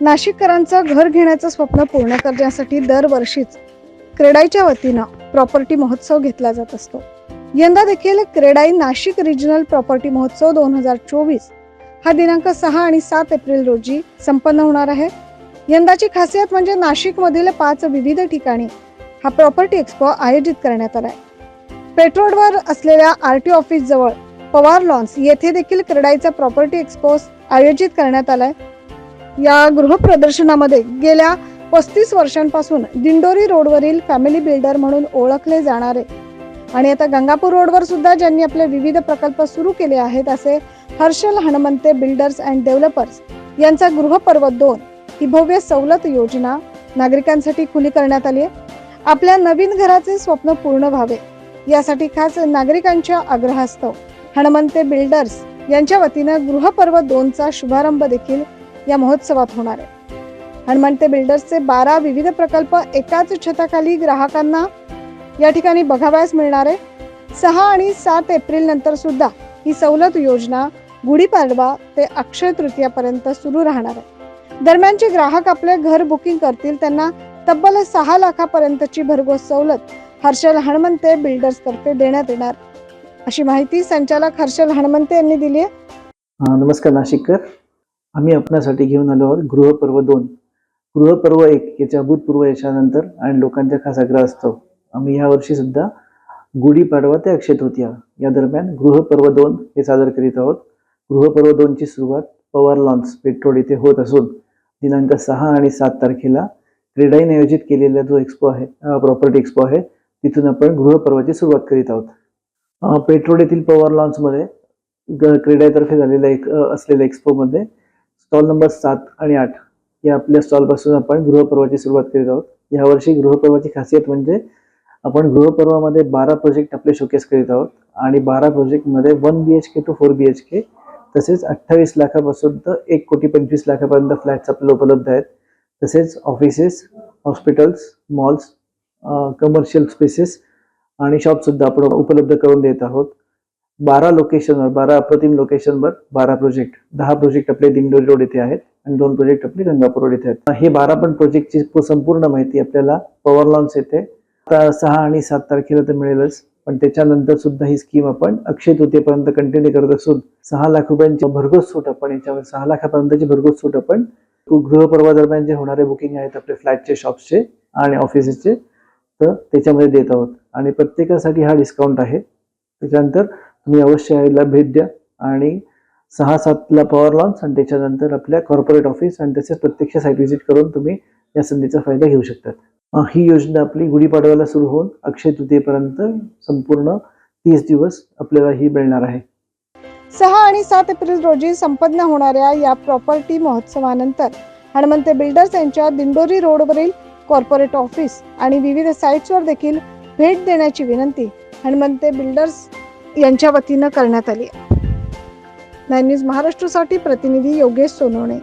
नाशिककरांचं घर घेण्याचं स्वप्न पूर्ण करण्यासाठी दरवर्षीच क्रेडाईच्या वतीनं प्रॉपर्टी महोत्सव घेतला जात असतो. यंदा देखील क्रेडाई नाशिक रिजनल प्रॉपर्टी महोत्सव दोन हजार चोवीस हा दिनांक सहा आणि सात एप्रिल रोजी संपन्न होणार आहे. यंदाची खासियत म्हणजे नाशिकमधील पाच विविध ठिकाणी हा प्रॉपर्टी एक्सपो आयोजित करण्यात आलाय. पेट्रोलवर असलेल्या आर टी ऑफिस जवळ पवार लॉन्स येथे देखील क्रेडाईचा प्रॉपर्टी एक्सपो आयोजित करण्यात आलाय. या गृहप्रदर्शनामध्ये गेल्या पस्तीस वर्षांपासून दिंडोरी रोडवरील फॅमिली बिल्डर म्हणून ओळखले जाणारे. आणि आता गंगापूर रोडवर सुद्धा ज्यांनी आपले विविध प्रकल्प सुरू केले आहेत असे Harshal Hanumante builders and developers यांचा गृहपर्व दोन ही भव्य सवलत योजना नागरिकांसाठी खुली करण्यात आली आहे. आपल्या नवीन घराचे स्वप्न पूर्ण व्हावे यासाठी खास नागरिकांच्या आग्रहास्तव हनुमंते बिल्डर्स यांच्या वतीनं गृहपर्व दोनचा शुभारंभ देखील या महोत्सवात होणार आहे. हनुमंते बिल्डर्सचे बारा विविध प्रकल्प एकाच छताखाली ग्राहकांना या ठिकाणी बघावयास मिळणार आहे. सहा आणि सात एप्रिल नंतर सुद्धा ही सवलत योजना गुढीपाडवा ते अक्षय तृतीयापर्यंत सुरू राहणार आहे. दरम्यानचे ग्राहक आपले घर बुकिंग करतील त्यांना तब्बल सहा लाखापर्यंतची भरघोस सवलत हर्षल हणमंते बिल्डर्स तर्फे देण्यात येणार. अशी माहिती संचालक हर्षल हणमंते यांनी दिली आहे. नमस्कार नाशिककर. आम्ही आपणासाठी घेऊन आलो आहोत गृहपर्व दोन. गृहपर्व एक याच्या अभूतपूर्व यशानंतर आणि लोकांच्या खास आग्रह असतो. आम्ही ह्या वर्षी सुद्धा गुढीपाडवा ते अक्षय तृतीया या दरम्यान गृहपर्व दोन हे सादर करीत आहोत. गृहपर्व दोनची सुरुवात पवार लॉन्स पेट्रोल इथे होत असून दिनांक सहा आणि सात तारखेला क्रीडाईन आयोजित केलेला जो एक्सपो आहे प्रॉपर्टी एक्सपो आहे तिथून आपण गृहपर्वाची सुरुवात करीत आहोत. पेट्रोल येथील पवार लॉन्समध्ये ग- क्रीडातर्फे झालेल्या एक असलेल्या एक्सपोमध्ये स्टॉल नंबर सात आणि आठ या आपल्या स्टॉलपासून आपण गृहपर्वाची सुरुवात करीत आहोत. यावर्षी गृहपर्वाची खासियत म्हणजे आपण गृहपर्वामध्ये बारा प्रोजेक्ट आपले शोकेस करीत आहोत आणि बारा प्रोजेक्टमध्ये one B H K two four B H K तसेच अठ्ठावीस लाखापासून तर एक कोटी पंचवीस लाखापर्यंत फ्लॅट्स आपल्याला उपलब्ध आहेत. तसेच offices hospitals malls commercial spaces आणि शॉपसुद्धा आपण उपलब्ध करून देत आहोत. बारा लोकेशनवर बारा अप्रतिम लोकेशनवर बारा प्रोजेक्ट दहा प्रोजेक्ट आपले दिंडोरी रोड येथे आहेत आणि दोन प्रोजेक्ट आपले गंगापूर रोड येथे आहेत. हे बारा पण प्रोजेक्टची संपूर्ण माहिती आपल्याला पॉवर लॉन्स येथे आता सहा आणि सात तारखेला तर मिळेलच पण त्याच्यानंतर सुद्धा ही स्कीम आपण अक्षय तृतीयेपर्यंत कंटिन्यू करत असून सहा लाख रुपयांची भरघोस सूट आपण याच्यावर सहा लाखापर्यंतची भरघोस सूट आपण गृहपर्वा दरम्यान जे होणारे बुकिंग आहेत आपले फ्लॅटचे शॉप्सचे आणि ऑफिसेसचे तर त्याच्यामध्ये देत आहोत. आणि प्रत्येकासाठी हा डिस्काउंट आहे. त्याच्यानंतर तुम्ही अवश्य यायला भेट द्या. आणि सहा सातला पॉवर लॉन्च आणि त्याच्यानंतर आपल्या कॉर्पोरेट ऑफिस आणि तसेच प्रत्यक्ष साईट व्हिजिट करून तुम्ही या संधीचा फायदा घेऊ शकतात. ही योजना आपली गुढीपाडव्याला सुरू होऊन अक्षय तृतीयेपर्यंत संपूर्ण तीस दिवस आपल्याला ही मिळणार आहे. सहा आणि सात एप्रिल रोजी संपन्न होणाऱ्या या प्रॉपर्टी महोत्सवानंतर हनुमंते बिल्डर्स यांच्या दिंडोरी रोडवरील कॉर्पोरेट ऑफिस आणि विविध साईट्सवर देखील भेट देण्याची विनंती हनुमंते बिल्डर्स यांच्या वतीनं करण्यात आली नाईन न्यूज महाराष्ट्रासाठी प्रतिनिधी योगेश सोनवणे.